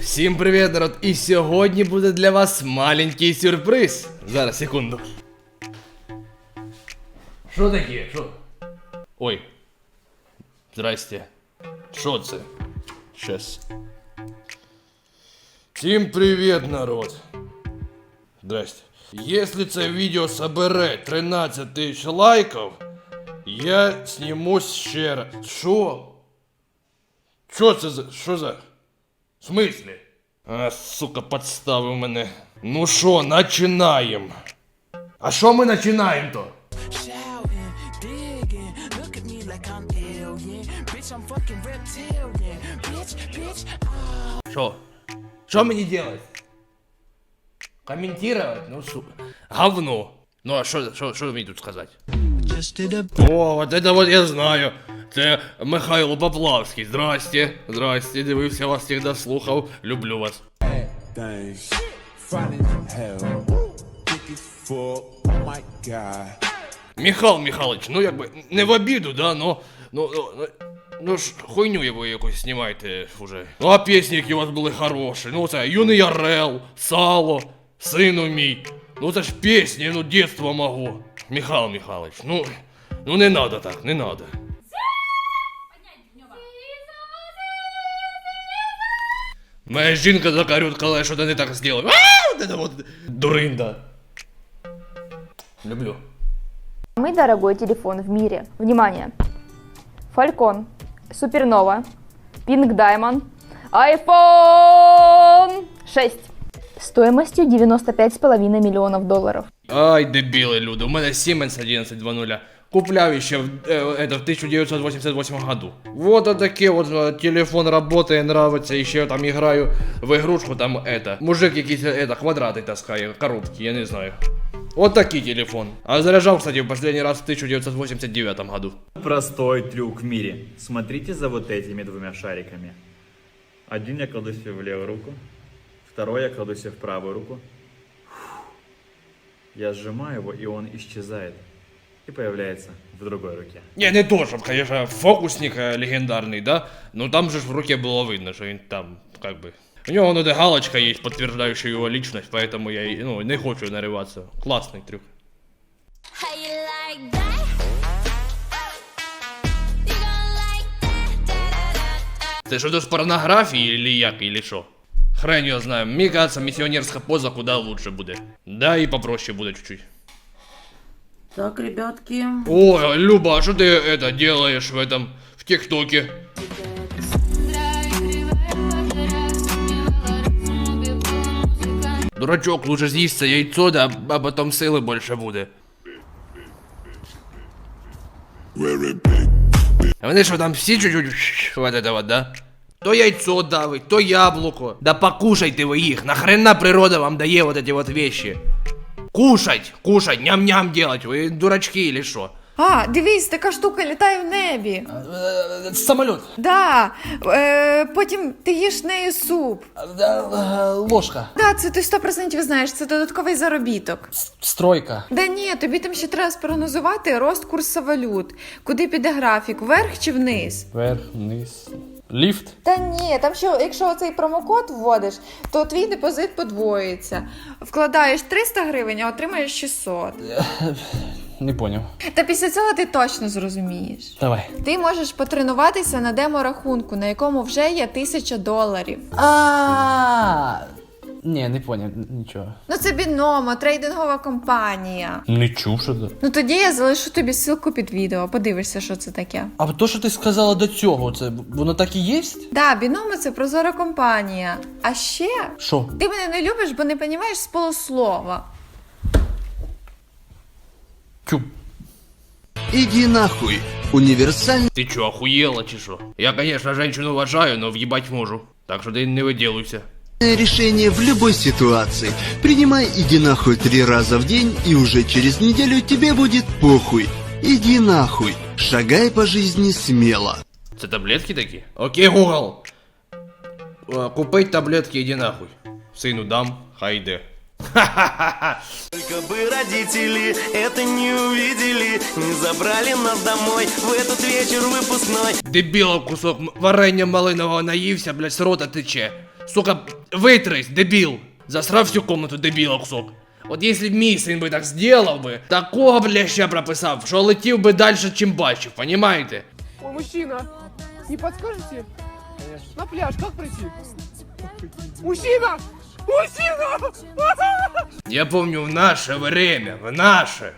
Всім привіт, народ! І сьогодні буде для вас маленький сюрприз. Зараз, секунду. Що таке? Що? Ой. Здрасте. Що це? Щас. Всім привіт, народ. Здрасте. Если це відео собере 13 тисяч лайків, я знімусь ще раз. Що? Що це за. Що за. В смислі? А, сука, подставив мене. Ну що, начинаємо. А що ми начинаємо то? shouting, digging. Look at me like I'm alien. Bitch, I'm fucking reptilian. Bitch, bitch, Що? Що мені делать? Комментировать? Ну, сука. Говно. Ну, а що, що, що мені тут сказати? О, вот это вот я знаю. Це Михайло Поплавський. Здрасте, здрасте, дивився вас всіх дослухав. Люблю вас. Михайло Михайлович, ну якби не в обіду, да, но. Ну, ну, ну, ну ж хуйню ви якось знімаєте уже. Ну а пісні, які у вас були хороші. Ну це Юний Орел, Сало, Сину мій. Ну це ж пісні, ну дитинство мого. Михайло Михайлович, ну. Ну не надо так, не надо. Моя жінка закарют, коли я щось не так зробив. А, вот это вот дуринда. Люблю. Самый дорогой телефон в мире. Внимание. Falcon, Supernova, Pink Diamond, iPhone 6. Стоимостью 95,5 миллионов долларов. Ай, дебіли, люди, у мене Siemens 1120. Купляв еще в, э, это, в 1988 году. Вот отаке вот э, телефон работает, нравится, еще там играю в игрушку, там это, мужик якийсь это, квадраты таскає, коробки, я не знаю. Вот такий телефон. А заряжал, кстати, в последний раз в 1989 году. Простой трюк в мире. Смотрите за вот этими двумя шариками. Один я кладу себе в левую руку, второй я кладу себе в правую руку. Фух. Я сжимаю его, и он исчезает. И появляется в другой руке. Не, не то, щоб, конечно, фокусник э, легендарный, да? Но там же ж в руке было видно, что он там, как бы... У него, ну, да, галочка есть, подтверждающая его личность, поэтому я, и, ну, не хочу нарываться. Классный трюк. How you like that? You gon' like that? Da-da-da-da. Це що то з порнографії, или як, или що? Хрен його знаю. Мені кажется, місіонерська поза куда лучше буде. Да, і попроще буде чуть-чуть. Так, ребятки, О, Люба, а що ти это делаешь в этом, в ТикТоке? Дурачок, лучше з'їсть це яйцо, да, а потом сили більше буде. А вони що там всі чуть-чуть вот это вот, да? То яйцо давить, то яблуко. Да покушайте ви їх, нахрена природа вам дає вот эти вот вещи? Кушать, кушать, ням-ням делать, ви дурачки или що? А, дивись, така штука літає в небі. Самолет. Да. Е, потім ти їш нею суп. Ложка. Да, це ти 100% знаєш, це додатковий заробіток. Стройка. Да ні, тобі там ще треба спрогнозувати рост курсу валют. Куди піде графік, вверх чи вниз? Вверх, вниз. Ліфт. Та ні, там що, якщо цей промокод вводиш, то твій депозит подвоїться. Вкладаєш 300 гривень, а отримаєш 600. Не поняв. Та після цього ти точно зрозумієш. Давай. Ти можеш потренуватися на демо-рахунку, на якому вже є тисяча доларів. А, не, не понял, нічого. Ну це біномо, трейдингова компанія. Не чув, що це. Ну тоді я залишу тобі ссылку під відео, подивишся, що це таке. А то, що ти сказала до цього, це воно так і є? Да, біномо це прозора компанія. А ще Що? ти мене не любиш, бо не розумієш з полуслова. Тю. Иди нахуй. Универсальный Ти чо, охуєла чи що? Я, конечно, женщину вважаю, но в'їбать можу. Так що ти не виділуйся. решение в любой ситуации. Принимай иди нахуй три раза в день, и уже через неделю тебе будет похуй. Иди нахуй. Шагай по жизни смело. Це таблетки такі? Окей, Google. Е, Купить таблетки, іди нахуй. Сину дам, хай йде. Только бы родители это не увидели, не забрали нас домой в этот вечер выпускной. Дебіло кусок м- варення малинового наївся, блядь, з рота тече. Сука, витрись, дебіл. Засрав всю комнату, дебіла кусок. От якщо б мій син би так зробив би, такого б ляща прописав, що летів би далі, чим бачив, понімаєте? О, мужчина, не подскажете? На пляж как пройти? Мужчина! Мужчина! Я помню в наше время, в наше.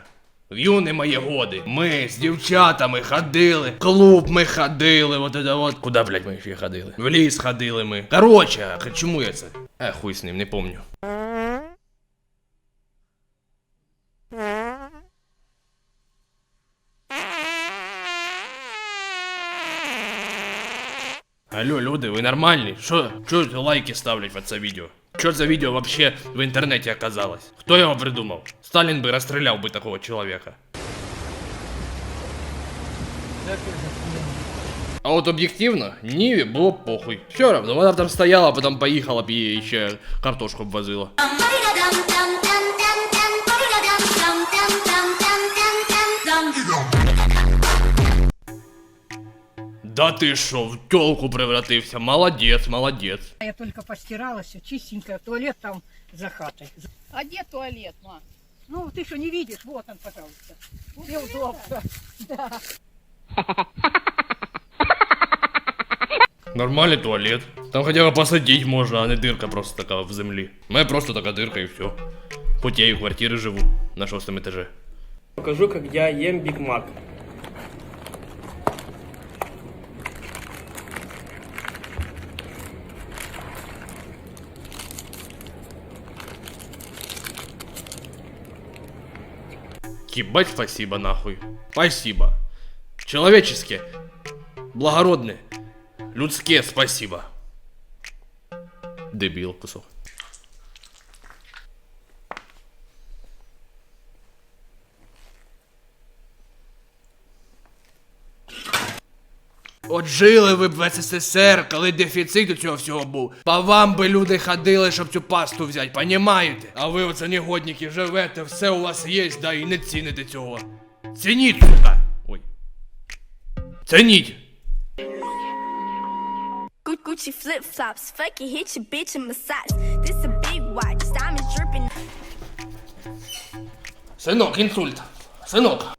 В юні мої годи. Ми з дівчатами ходили, в клуб ми ходили, вот это вот. Куда, блядь, ми ще ходили? В ліс ходили ми. Короче, а чому я це? Е, хуй з ним, не помню. Алло, люди, ви нормальні? Що? Чого лайки ставлять в це відео? Що це відео вообще в інтернеті оказалось? Хто його придумав? Сталін би розстріляв би такого чоловіка. А от об'єктивно, Ніві було б похуй. Все равно, вона б там стояла, потім поїхала б і ще картошку б Да ти що, в тёлку превратився? Молодець, молодець. Я только постирала все чистенько, туалет там за хатой. А где туалет, ма? Ну, ты что, не видишь? Вот он, пожалуйста. Где удобно. Да. Нормальний туалет. Там хотя бы посадить можно, а не дырка просто така в землі. У мене просто така дырка і все. Хоть я і в квартирі живу на шостому етажі. Покажу, как я ем Биг Мак. Ебать спасибо нахуй. Спасибо. Человеческие. Благородные. Людские спасибо. Дебил кусок. От жили ви б в СССР, коли дефіцит у цього всього був. По вам би люди ходили, щоб цю пасту взяти, понімаєте? А ви оце негодники живете, все у вас є, да і не ціните цього. Цініть, сука! Ой. Цініть! Gucci flip flops, fuck it, hit your bitch in massage. This a big watch, diamonds dripping. Синок, інсульт. Синок.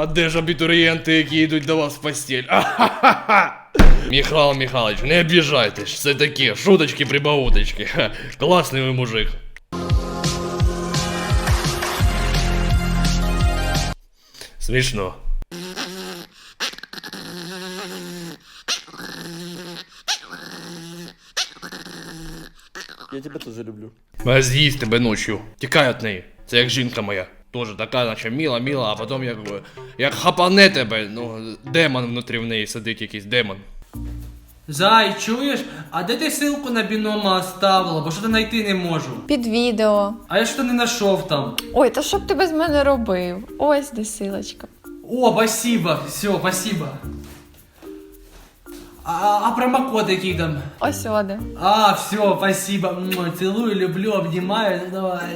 А де ж абітурієнти, які йдуть до вас в постіль? Ахахаха! Михайло Михайлович, не обіжайтесь, це такі шуточки прибауточки. Ха, Класний ви мужик. Смішно. Я тебе теж люблю. А з'їсть тебе ночью. Тікай від неї. Це як жінка моя. Тоже така, наче міла, міла, а потім як, як хапане тебе, ну, демон внутрі в неї сидить якийсь демон. Зай, чуєш? А де ти ссылку на бінома оставила? Бо що то знайти не можу. Під відео. А я що не знайшов там. Ой, та що б ти без мене робив? Ось де силочка. О, спасибо, все, спасибо. А, а промокод який там? Ось оде. А, все, спасибо. Цілую, люблю, обнімаю,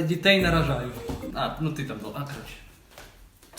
дітей нарожаю. А, ну ты там, был. а, короче.